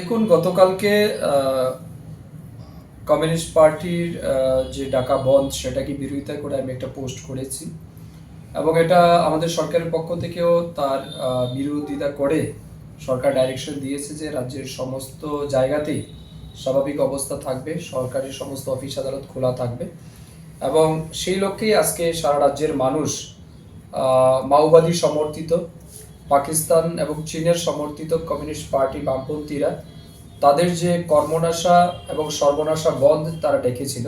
দেখুন, গতকালকে কমিউনিস্ট পার্টির যে ডাকা বন্ধ সেটাকে বিরোধিতা করে আমি একটা পোস্ট করেছি। এবং এটা আমাদের সরকারের পক্ষ থেকেও তার বিরোধিতা করে সরকার ডাইরেকশন দিয়েছে যে রাজ্যের সমস্ত জায়গাতেই স্বাভাবিক অবস্থা থাকবে, সরকারি সমস্ত অফিস আদালত খোলা থাকবে। এবং সেই লক্ষ্যেই আজকে সারা রাজ্যের মানুষ মাওবাদী সমর্থিত পাকিস্তান এবং চীনের সমর্থিত কমিউনিস্ট পার্টি বামপন্থীরা তাদের যে কর্মনাশা এবং সর্বনাশা বন্ধ তারা ডেকেছিল,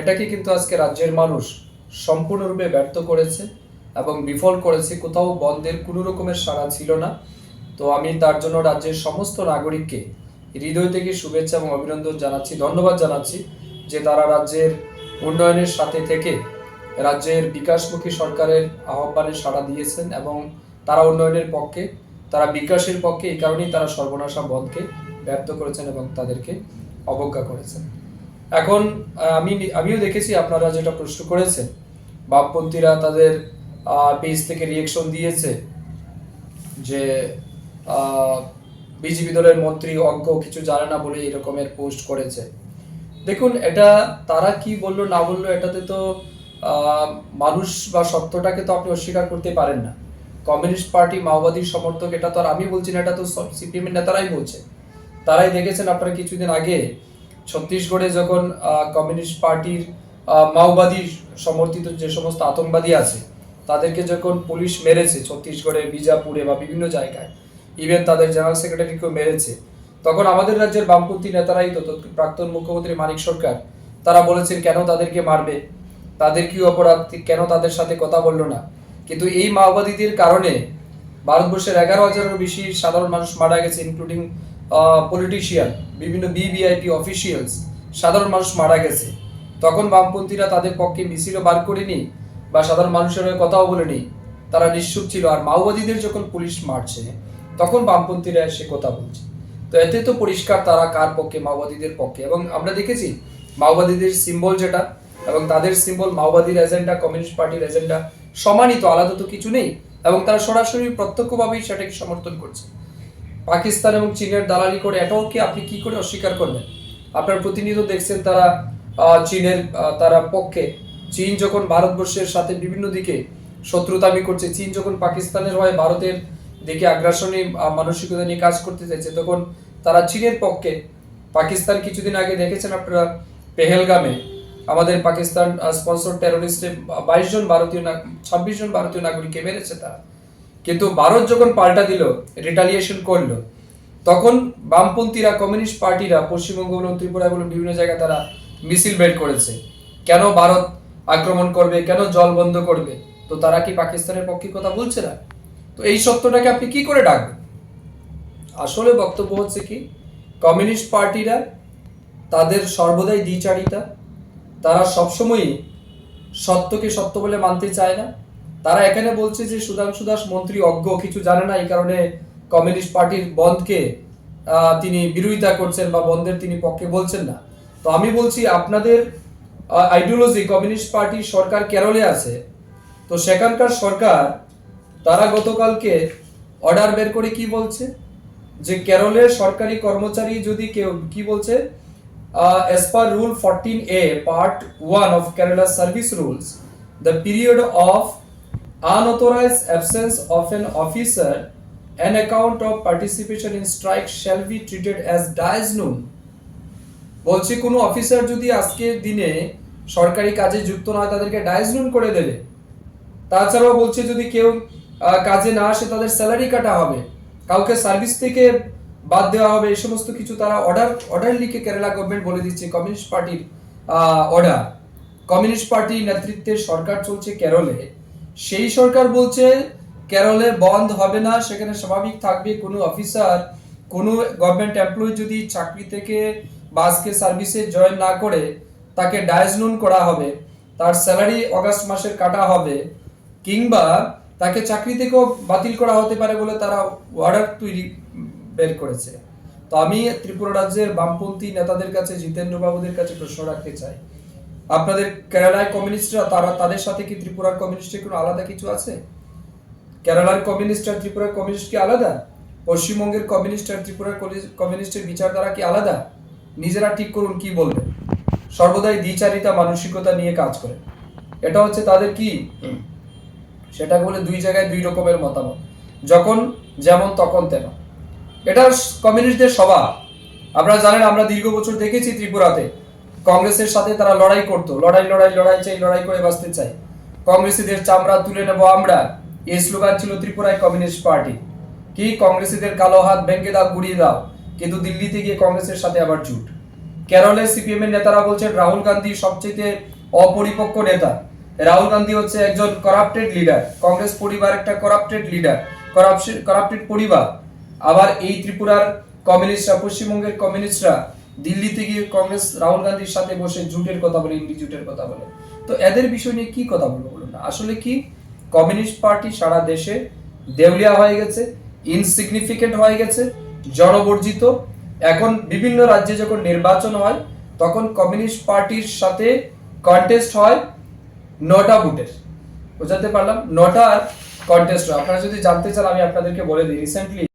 এটাকে কিন্তু আজকে রাজ্যের মানুষ সম্পূর্ণরূপে ব্যর্থ করেছে এবং বিফল করেছে। কোথাও বন্ধের কোনো রকমের সাড়া ছিল না। তো আমি তার জন্য রাজ্যের সমস্ত নাগরিককে হৃদয় থেকে শুভেচ্ছা এবং অভিনন্দন জানাচ্ছি, ধন্যবাদ জানাচ্ছি যে তারা রাজ্যের উন্নয়নের সাথে থেকে রাজ্যের বিকাশমুখী সরকারের আহ্বানে সাড়া দিয়েছেন এবং তারা উন্নয়নের পক্ষে, তারা বিকাশের পক্ষে এই কারণেই তারা সর্বনাশা বন্ধকে ব্যর্থ করেছেন এবং তাদেরকে অবজ্ঞা করেছেন। এখন আমি আমিও দেখেছি আপনারা যেটা প্রশ্ন করেছেন, বামপন্থীরা তাদের পেজ থেকে রিয়েকশন দিয়েছে যে বিজেপি দলের মন্ত্রী অজ্ঞ, কিছু জানে না বলে এরকমের পোস্ট করেছে। দেখুন, এটা তারা কি বলল না বলল এটাতে তো মানুষ বা সত্যটাকে তো আপনি অস্বীকার করতে পারেন না। কমিউনিস্ট পার্টি মাওবাদীর সমর্থক, এটা তো আর আমি বলছি না, এটা তো সিপিএম এর নেতারাই বলছে। তারাই দেখেছেন আপনারা কিছুদিন আগে, ছত্তিশগড়ে যখন কমিউনিস্ট পার্টির মাওবাদী সমর্থিত যে সমস্ত আতঙ্কবাদী আছে, তাদেরকে যখন পুলিশ মেরেছে ছত্তিশগড়ে, বিজাপুরে বা বিভিন্ন জায়গায় ইভেন তাদের জেনারেল সেক্রেটারিকেও মেরেছে, তখন আমাদের রাজ্যের বামপন্থী নেতারাই তো প্রাক্তন মুখ্যমন্ত্রী মানিক সরকার, তারা বলেছেন, কেন তাদেরকে মারবে? তাদের কি অপরাধ? কেন তাদের সাথে কথা বলল না? কিন্তু এই মাওবাদীদের কারণে ভারতবর্ষের এগারো হাজারেরও বেশি সাধারণ মানুষ মারা গেছে ইনক্লুডিং পলিটিশিয়ান বিভিন্ন বিবিআইপি অফিসিয়ালস সাধারণ মানুষ মারা গেছে। তখন বামপন্থীরা তাদের পক্ষে মিছিলও বার করেনি বা সাধারণ মানুষের হয়ে কথাও বলেনি। তারা নিশ্চুপ ছিল আর মাওবাদীদের যখন পুলিশ মারছে, তখন বামপন্থীরা এসে কথা বলছে। তো এতে তো পরিষ্কার তারা কার পক্ষে, মাওবাদীদের পক্ষে। এবং আমরা দেখেছি মাওবাদীদের সিম্বল যেটা, এবং তাদের সিম্বল মাওবাদীর এজেন্ডা কমিউনিস্ট পার্টির এজেন্ডা সমানই তো আলাদা তো কিছু নেই, এবং তারা সরাসরি প্রত্যক্ষভাবেই সেটাকে সমর্থন করছে। পাকিস্তান এবং চীনের দালালি করে এটাও কি আপনি কি করে অস্বীকার করবেন আপনার প্রতিনিধি দেখছেন তারা চীনের তারা পক্ষে। চীন যখন ভারতবর্ষের সাথে বিভিন্ন দিকে শত্রুতামি করছে, চীন যখন পাকিস্তানের হয়ে ভারতের দিকে আগ্রাসনী মানসিকতা নিয়ে কাজ করতে চাইছে, তখন তারা চীনের পক্ষে। পাকিস্তান কিছুদিন আগে দেখেছেন আপনারা, পেহেলগামে আমাদের পাকিস্তান স্পন্সর টেরোরিস্টে বাইশ জন ভারতীয় ছাব্বিশ জন ভারতীয় নাগরিককে মেরেছে তারা। কিন্তু ভারত যখন পাল্টা দিল রিটালিয়েশন করল, তখন বামপন্থীরা কমিউনিস্ট পার্টিরা পশ্চিমবঙ্গ বলুন ত্রিপুরা বলুন বিভিন্ন জায়গায় তারা মিছিল বের করেছে। কেন ভারত আক্রমণ করবে? কেন জল বন্ধ করবে? তো তারা কি পাকিস্তানের পক্ষে কথা বলছে না? তো এই সত্যটাকে আপনি কি করে ডাকবেন? আসলে বক্তব্য হচ্ছে কি কমিউনিস্ট পার্টিরা তাদের সর্বদাই দ্বিচারিতা তারা সবসময়ই সত্যকে সত্য বলে মানতে চায় না। তারা এখানে বলছে যে সুধাংশু দাস মন্ত্রী অজ্ঞ, কিছু জানে না, এই কারণে কমিউনিস্ট পার্টির বন্ধকে তিনি বিরোধিতা করছেন বা বন্ধের তিনি পক্ষে বলছেন না। তো আমি বলছি আপনাদের আইডিওলজি কমিউনিস্ট পার্টির সরকার কেরলে আছে। তো সেখানকার সরকার, তারা গতকালকে অর্ডার বের করে কি বলছে? যে কেরলের সরকারি কর্মচারী যদি কেউ, কি বলছে? As per rule 14a part 1 of kerala service rules the period of unauthorized absence of an officer an account of participation in strike shall be treated as noon বলছি কোনো অফিসার যদি আজকের দিনে সরকারি কাজে যুক্ত না হয় তাদেরকে ডাইজ নুন করে দেবে তাছাড়াও বলছে যদি কেউ কাজে না আসে তাদের স্যালারি কাটা হবে কাউকে সার্ভিস থেকে বাদ দেওয়া হবে। এই সমস্ত কিছু তারা অর্ডার অর্ডার লিখে কেরালা গভর্নমেন্ট বলে দিচ্ছে কমিউনিস্ট পার্টির অর্ডার কমিউনিস্ট পার্টি নেতৃত্বের সরকার চলছে কেরলে সেই সরকার বলছে কেরলে বন্ধ হবে না, সেখানে স্বাভাবিক থাকবে কোনো অফিসার কোনো গভর্নমেন্ট এমপ্লয়ি যদি চাকরি থেকে বাসকে সার্ভিসে জয়েন না করে, তাকে ডায়াজনুন করা হবে। তার স্যালারি অগাস্ট মাসের কাটা হবে, কিংবা তাকে চাকরি থেকেও বাতিল করা হতে পারে বলে তারা অর্ডার তৈরি বের করেছে। তো আমি ত্রিপুরা রাজ্যের বামপন্থী নেতাদের কাছে, জিতেন্দ্র বাবুদের কাছে প্রশ্ন রাখতে চাই। আপনাদের কেরালায় কমিউনিস্টরা, তারা তাদের সাথে কি ত্রিপুরার কমিউনিস্টের কোনো আলাদা কিছু আছে? কেরালার কমিউনিস্ট আর ত্রিপুরার কমিউনিস্ট কি আলাদা? পশ্চিমবঙ্গের কমিউনিস্ট আর ত্রিপুরার কমিউনিস্টের বিচারধারা কি আলাদা? নিজেরা ঠিক করুন কি বলবেন। সর্বদাই দ্বিচারিতা, মানসিকতা নিয়ে কাজ করে এটা হচ্ছে তাদের কি? সেটাকে বলে দুই জায়গায় দুই রকমের মতামত। যখন যেমন, তখন তেমন। এটা কমিউনিস্টদের সভা। আপনারা জানেন, আমরা দীর্ঘ বছর দেখেছি ত্রিপুরাতে। কংগ্রেসের সাথে তারা লড়াই করতো। লড়াই লড়াই লড়াই চাই, লড়াই করে বাঁচতে চাই। কংগ্রেসীদের চামড়া তুলে নেব আমরা। এই স্লোগান ছিল ত্রিপুরায় কমিউনিস্ট পার্টি। কি, কংগ্রেসীদের কালো হাত ভেঙে দাও, গুড়িয়ে দাও। কিন্তু দিল্লিতে গিয়ে কংগ্রেসের সাথে আবার জুট। কেরলে সিপিএম এর নেতারা বলছেন, রাহুল গান্ধী সবচেয়ে অপরিপক্ক নেতা। রাহুল গান্ধী হচ্ছে একজন করাপ্টেড লিডার কংগ্রেস পরিবার একটা করাপ্টেড লিডার করাপশন করাপ্টেড পরিবার। আবার এই ত্রিপুরার কমিউনিস্টরা, পশ্চিমবঙ্গের কমিউনিস্টরা দিল্লিতে গিয়ে কংগ্রেস, রাহুল গান্ধীর সাথে বসে জুটের কথা বলে ইন্ডি জুটের কথা বলে। তো এদের বিষয় নিয়ে কি কথা বলব বলুন না? আসলে কি? কমিউনিস্ট পার্টি সারা দেশে দেউলিয়া হয়ে গেছে ইনসিগনিফিকেন্ট হয়ে গেছে, জনবর্জিত। এখন বিভিন্ন রাজ্যে যখন নির্বাচন হয়, তখন কমিউনিস্ট পার্টির সাথে কন্টেস্ট হয় নটা বুথের বোঝাতে পারলাম? নটার কন্টেস্ট হয়। আপনারা যদি জানতে চান, আমি আপনাদেরকে বলে দিই রিসেন্টলি